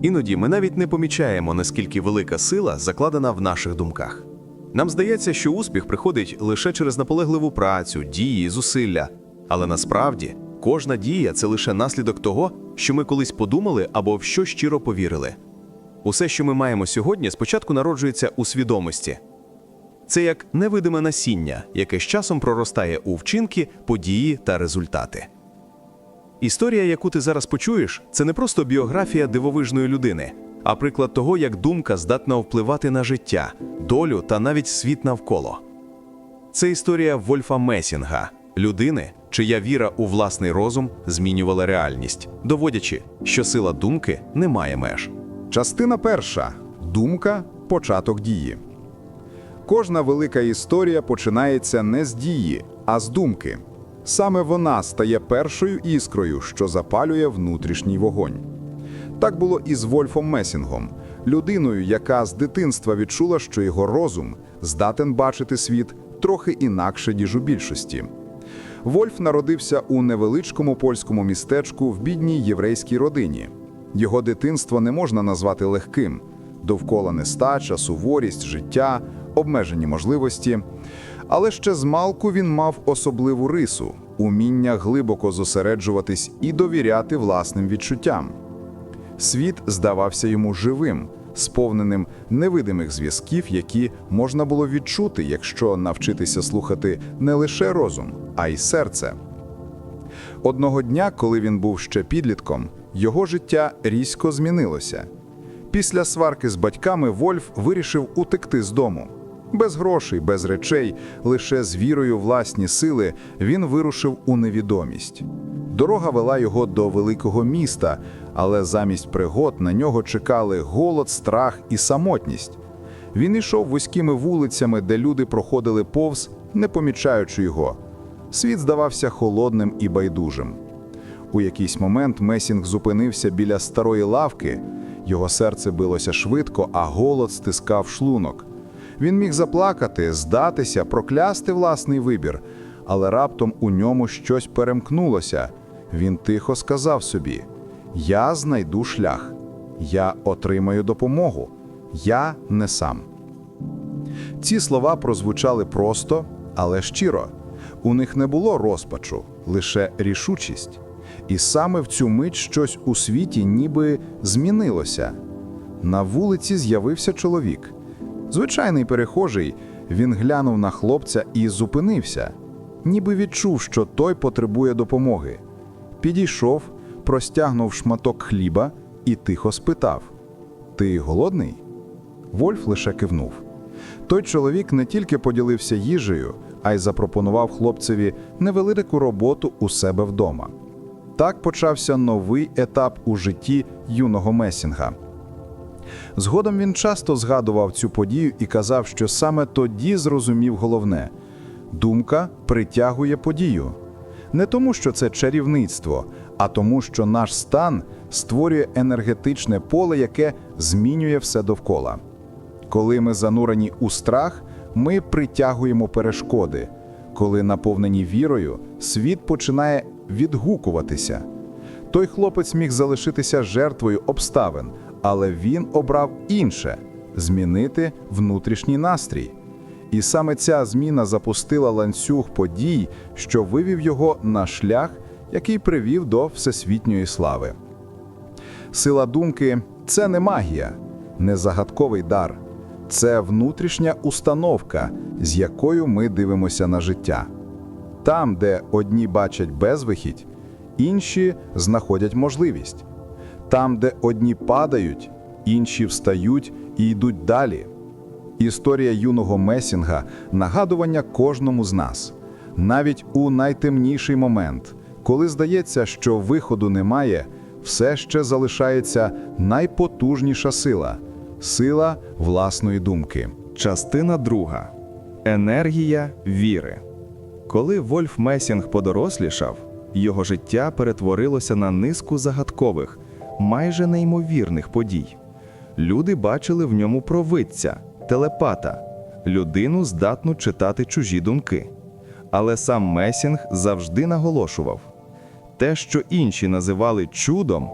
Іноді ми навіть не помічаємо, наскільки велика сила закладена в наших думках. Нам здається, що успіх приходить лише через наполегливу працю, дії, зусилля. Але насправді кожна дія це лише наслідок того, що ми колись подумали або в що щиро повірили. Усе, що ми маємо сьогодні, спочатку народжується у свідомості. Це як невидиме насіння, яке з часом проростає у вчинки, події та результати. Історія, яку ти зараз почуєш, це не просто біографія дивовижної людини, а приклад того, як думка здатна впливати на життя, долю та навіть світ навколо. Це історія Вольфа Месінга, людини, чия віра у власний розум змінювала реальність, доводячи, що сила думки не має меж. Частина перша думка початок дії. Кожна велика історія починається не з дії, а з думки. Саме вона стає першою іскрою, що запалює внутрішній вогонь. Так було і з Вольфом Месінгом, людиною, яка з дитинства відчула, що його розум здатен бачити світ трохи інакше, ніж у більшості. Вольф народився у невеличкому польському містечку в бідній єврейській родині. Його дитинство не можна назвати легким. Довкола нестача, суворість, життя, обмежені можливості. Але ще з малку він мав особливу рису уміння глибоко зосереджуватись і довіряти власним відчуттям. Світ здавався йому живим, сповненим невидимих зв'язків, які можна було відчути, якщо навчитися слухати не лише розум, а й серце. Одного дня, коли він був ще підлітком, його життя різко змінилося. Після сварки з батьками Вольф вирішив утекти з дому. Без грошей, без речей, лише з вірою власні сили він вирушив у невідомість. Дорога вела його до великого міста, але замість пригод на нього чекали голод, страх і самотність. Він йшов вузькими вулицями, де люди проходили повз, не помічаючи його. Світ здавався холодним і байдужим. У якийсь момент Месінг зупинився біля старої лавки. Його серце билося швидко, а голод стискав шлунок. Він міг заплакати, здатися, проклясти власний вибір, але раптом у ньому щось перемкнулося. Він тихо сказав собі: Я знайду шлях, я отримаю допомогу, я не сам. Ці слова прозвучали просто, але щиро. У них не було розпачу, лише рішучість. І саме в цю мить щось у світі ніби змінилося. На вулиці з'явився чоловік. Звичайний перехожий, він глянув на хлопця і зупинився, ніби відчув, що той потребує допомоги. Підійшов, простягнув шматок хліба і тихо спитав: Ти голодний? Вольф лише кивнув. Той чоловік не тільки поділився їжею, а й запропонував хлопцеві невелику роботу у себе вдома. Так почався новий етап у житті юного Месінга. Згодом він часто згадував цю подію і казав, що саме тоді зрозумів головне думка притягує подію. Не тому, що це чарівництво, а тому, що наш стан створює енергетичне поле, яке змінює все довкола. Коли ми занурені у страх, ми притягуємо перешкоди. Коли наповнені вірою, світ починає відгукуватися. Той хлопець міг залишитися жертвою обставин, але він обрав інше змінити внутрішній настрій. І саме ця зміна запустила ланцюг подій, що вивів його на шлях, який привів до всесвітньої слави. Сила думки це не магія, не загадковий дар, це внутрішня установка, з якою ми дивимося на життя. Там, де одні бачать безвихідь, інші знаходять можливість. Там, де одні падають, інші встають і йдуть далі. Історія юного Месінга нагадування кожному з нас, навіть у найтемніший момент, коли здається, що виходу немає, все ще залишається найпотужніша сила сила власної думки. Частина друга. Енергія віри. Коли Вольф Месінг подорослішав, його життя перетворилося на низку загадкових, майже неймовірних подій. Люди бачили в ньому провидця, телепата, людину, здатну читати чужі думки. Але сам Месінг завжди наголошував: те, що інші називали чудом,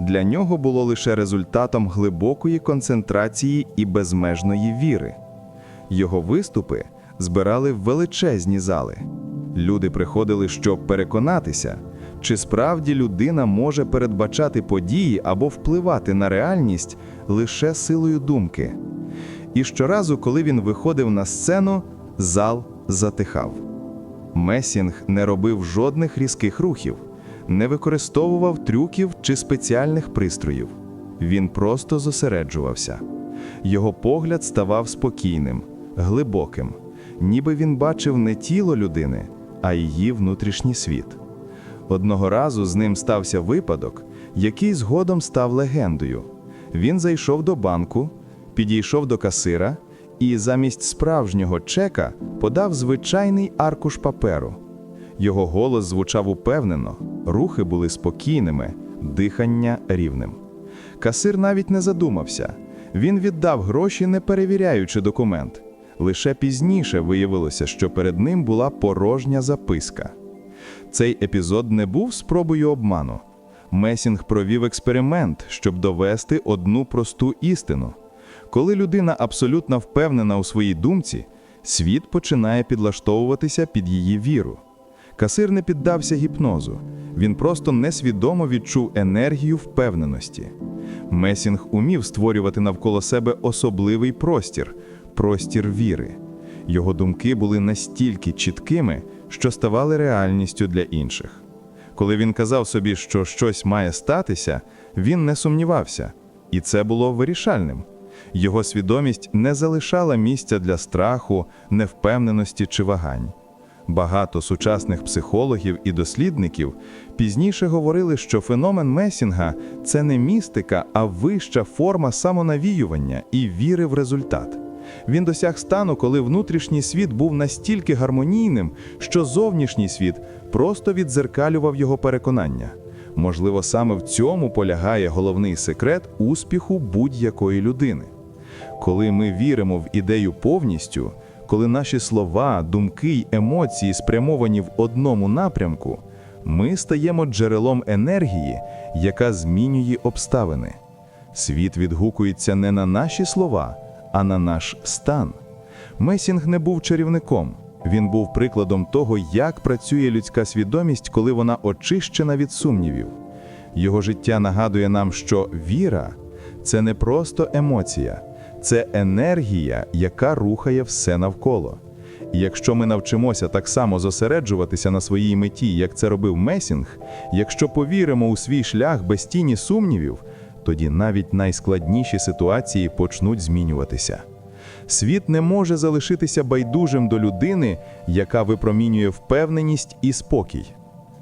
для нього було лише результатом глибокої концентрації і безмежної віри. Його виступи збирали величезні зали. Люди приходили, щоб переконатися, чи справді людина може передбачати події або впливати на реальність лише силою думки. І щоразу, коли він виходив на сцену, зал затихав. Месінг не робив жодних різких рухів, не використовував трюків чи спеціальних пристроїв. Він просто зосереджувався. Його погляд ставав спокійним, глибоким, ніби він бачив не тіло людини, а її внутрішній світ. Одного разу з ним стався випадок, який згодом став легендою. Він зайшов до банку, підійшов до касира і замість справжнього чека подав звичайний аркуш паперу. Його голос звучав упевнено, рухи були спокійними, дихання рівним. Касир навіть не задумався. Він віддав гроші, не перевіряючи документ. Лише пізніше виявилося, що перед ним була порожня записка. Цей епізод не був спробою обману. Месінг провів експеримент, щоб довести одну просту істину. Коли людина абсолютно впевнена у своїй думці, світ починає підлаштовуватися під її віру. Касир не піддався гіпнозу, він просто несвідомо відчув енергію впевненості. Месінг умів створювати навколо себе особливий простір простір віри. Його думки були настільки чіткими, що ставали реальністю для інших. Коли він казав собі, що щось має статися, він не сумнівався, і це було вирішальним. Його свідомість не залишала місця для страху, невпевненості чи вагань. Багато сучасних психологів і дослідників пізніше говорили, що феномен Месінга це не містика, а вища форма самонавіювання і віри в результат. Він досяг стану, коли внутрішній світ був настільки гармонійним, що зовнішній світ просто віддзеркалював його переконання. Можливо, саме в цьому полягає головний секрет успіху будь-якої людини. Коли ми віримо в ідею повністю, коли наші слова, думки й емоції спрямовані в одному напрямку, ми стаємо джерелом енергії, яка змінює обставини. Світ відгукується не на наші слова, а на наш стан. Месінг не був чарівником. Він був прикладом того, як працює людська свідомість, коли вона очищена від сумнівів. Його життя нагадує нам, що віра це не просто емоція, це енергія, яка рухає все навколо. І якщо ми навчимося так само зосереджуватися на своїй меті, як це робив Месінг, якщо повіримо у свій шлях без тіні сумнівів, тоді навіть найскладніші ситуації почнуть змінюватися. Світ не може залишитися байдужим до людини, яка випромінює впевненість і спокій.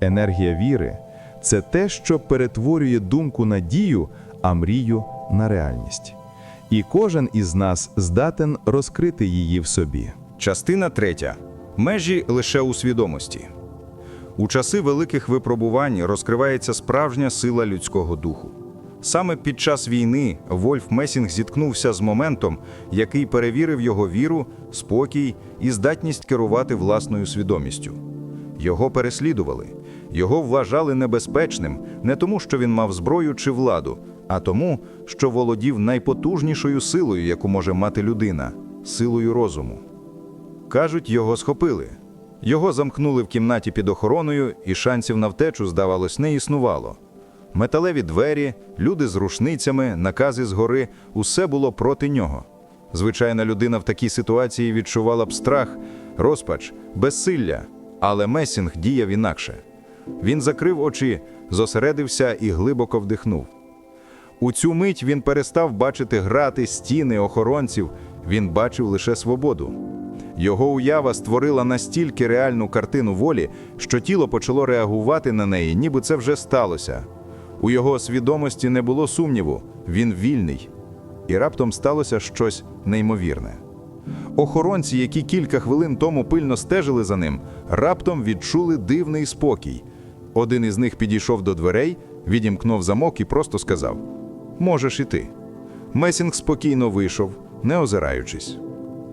Енергія віри це те, що перетворює думку на дію, а мрію на реальність. І кожен із нас здатен розкрити її в собі. Частина третя. Межі лише у свідомості. У часи великих випробувань розкривається справжня сила людського духу. Саме під час війни Вольф Месінг зіткнувся з моментом, який перевірив його віру, спокій і здатність керувати власною свідомістю. Його переслідували, його вважали небезпечним не тому, що він мав зброю чи владу, а тому, що володів найпотужнішою силою, яку може мати людина силою розуму. Кажуть, його схопили. Його замкнули в кімнаті під охороною, і шансів на втечу, здавалось, не існувало. Металеві двері, люди з рушницями, накази згори усе було проти нього. Звичайна людина в такій ситуації відчувала б страх, розпач, безсилля, але Месінг діяв інакше. Він закрив очі, зосередився і глибоко вдихнув. У цю мить він перестав бачити грати, стіни, охоронців, він бачив лише свободу. Його уява створила настільки реальну картину волі, що тіло почало реагувати на неї, ніби це вже сталося. У його свідомості не було сумніву, він вільний. І раптом сталося щось неймовірне. Охоронці, які кілька хвилин тому пильно стежили за ним, раптом відчули дивний спокій. Один із них підійшов до дверей, відімкнув замок і просто сказав: Можеш іти. Месінг спокійно вийшов, не озираючись.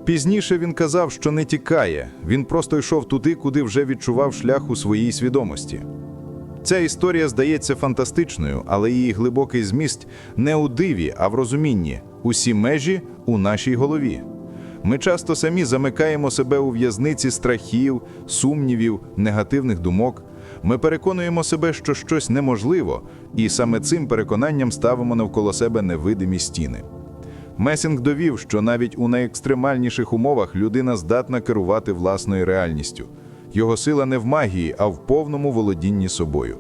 Пізніше він казав, що не тікає, він просто йшов туди, куди вже відчував шлях у своїй свідомості. Ця історія здається фантастичною, але її глибокий зміст не у диві, а в розумінні. Усі межі у нашій голові. Ми часто самі замикаємо себе у в'язниці страхів, сумнівів, негативних думок. Ми переконуємо себе, що щось неможливо, і саме цим переконанням ставимо навколо себе невидимі стіни. Месінг довів, що навіть у найекстремальніших умовах людина здатна керувати власною реальністю. Його сила не в магії, а в повному володінні собою.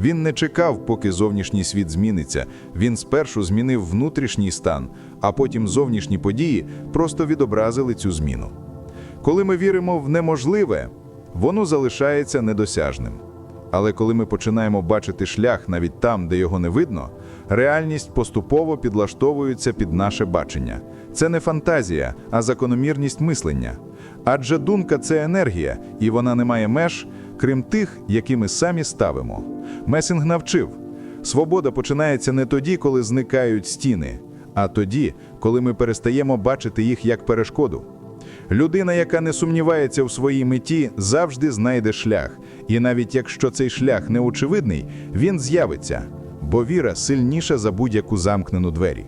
Він не чекав, поки зовнішній світ зміниться. Він спершу змінив внутрішній стан, а потім зовнішні події просто відобразили цю зміну. Коли ми віримо в неможливе, воно залишається недосяжним. Але коли ми починаємо бачити шлях навіть там, де його не видно, реальність поступово підлаштовується під наше бачення. Це не фантазія, а закономірність мислення. Адже думка це енергія, і вона не має меж, крім тих, які ми самі ставимо. Месінг навчив: свобода починається не тоді, коли зникають стіни, а тоді, коли ми перестаємо бачити їх як перешкоду. Людина, яка не сумнівається в своїй меті, завжди знайде шлях, і навіть якщо цей шлях неочевидний, він з'явиться, бо віра сильніша за будь-яку замкнену двері.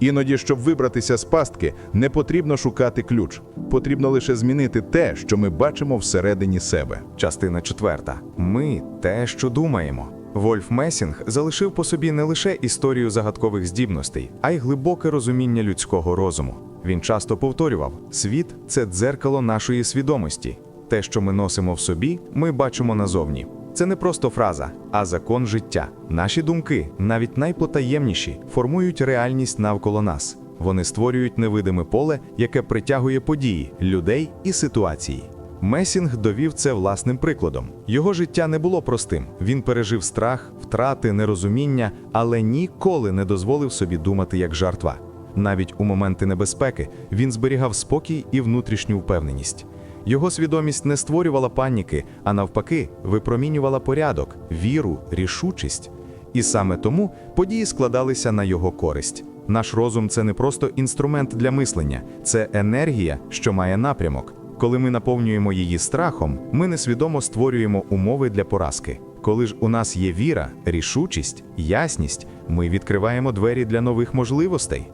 Іноді, щоб вибратися з пастки, не потрібно шукати ключ, потрібно лише змінити те, що ми бачимо всередині себе. Частина четверта. Ми те, що думаємо. Вольф Месінг залишив по собі не лише історію загадкових здібностей, а й глибоке розуміння людського розуму. Він часто повторював: світ це дзеркало нашої свідомості. Те, що ми носимо в собі, ми бачимо назовні. Це не просто фраза, а закон життя. Наші думки, навіть найпотаємніші, формують реальність навколо нас. Вони створюють невидиме поле, яке притягує події, людей і ситуації. Месінг довів це власним прикладом. Його життя не було простим. Він пережив страх, втрати, нерозуміння, але ніколи не дозволив собі думати як жартва. Навіть у моменти небезпеки він зберігав спокій і внутрішню впевненість. Його свідомість не створювала паніки, а навпаки, випромінювала порядок, віру, рішучість. І саме тому події складалися на його користь. Наш розум це не просто інструмент для мислення, це енергія, що має напрямок. Коли ми наповнюємо її страхом, ми несвідомо створюємо умови для поразки. Коли ж у нас є віра, рішучість, ясність, ми відкриваємо двері для нових можливостей.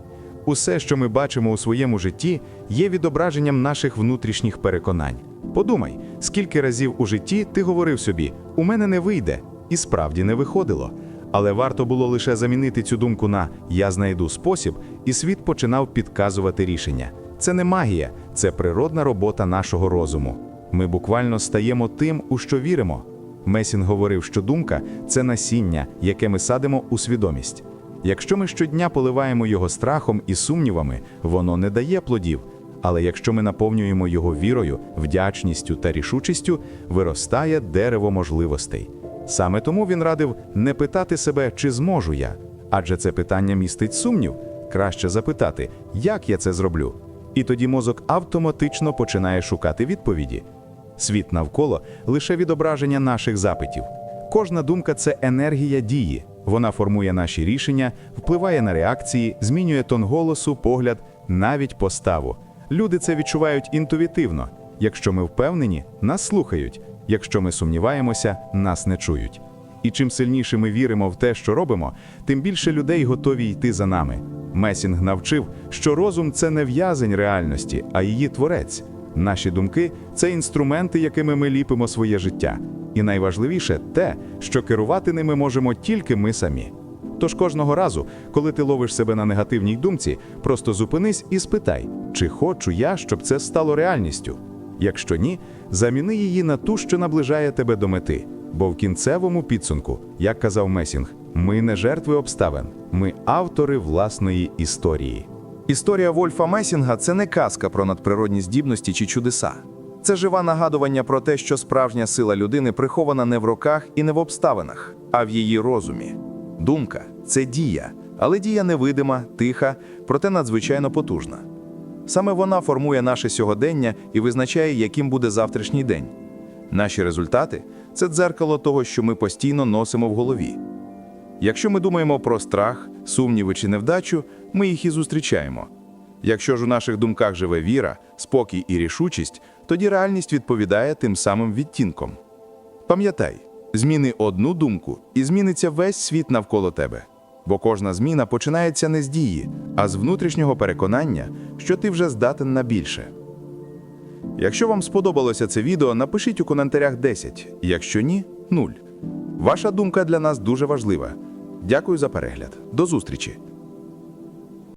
Усе, що ми бачимо у своєму житті, є відображенням наших внутрішніх переконань. Подумай, скільки разів у житті ти говорив собі: у мене не вийде, і справді не виходило. Але варто було лише замінити цю думку на я знайду спосіб, і світ починав підказувати рішення. Це не магія, це природна робота нашого розуму. Ми буквально стаємо тим, у що віримо. Месін говорив, що думка це насіння, яке ми садимо у свідомість. Якщо ми щодня поливаємо його страхом і сумнівами, воно не дає плодів. Але якщо ми наповнюємо його вірою, вдячністю та рішучістю, виростає дерево можливостей. Саме тому він радив не питати себе, чи зможу я, адже це питання містить сумнів. Краще запитати, як я це зроблю. І тоді мозок автоматично починає шукати відповіді. Світ навколо лише відображення наших запитів. Кожна думка це енергія дії. Вона формує наші рішення, впливає на реакції, змінює тон голосу, погляд, навіть поставу. Люди це відчувають інтуїтивно. Якщо ми впевнені, нас слухають. Якщо ми сумніваємося, нас не чують. І чим сильніше ми віримо в те, що робимо, тим більше людей готові йти за нами. Месінг навчив, що розум це не в'язень реальності, а її творець. Наші думки це інструменти, якими ми ліпимо своє життя. І найважливіше те, що керувати ними можемо тільки ми самі. Тож кожного разу, коли ти ловиш себе на негативній думці, просто зупинись і спитай, чи хочу я, щоб це стало реальністю. Якщо ні, заміни її на ту, що наближає тебе до мети. Бо в кінцевому підсумку, як казав Месінг, ми не жертви обставин, ми автори власної історії. Історія Вольфа Месінга це не казка про надприродні здібності чи чудеса. Це живе нагадування про те, що справжня сила людини прихована не в роках і не в обставинах, а в її розумі. Думка це дія, але дія невидима, тиха, проте надзвичайно потужна. Саме вона формує наше сьогодення і визначає, яким буде завтрашній день. Наші результати це дзеркало того, що ми постійно носимо в голові. Якщо ми думаємо про страх, сумніви чи невдачу, ми їх і зустрічаємо. Якщо ж у наших думках живе віра, спокій і рішучість, тоді реальність відповідає тим самим відтінком. Пам'ятай, Зміни одну думку, і зміниться весь світ навколо тебе. Бо кожна зміна починається не з дії, а з внутрішнього переконання, що ти вже здатен на більше. Якщо вам сподобалося це відео, напишіть у коментарях 10, якщо ні 0. Ваша думка для нас дуже важлива. Дякую за перегляд. До зустрічі!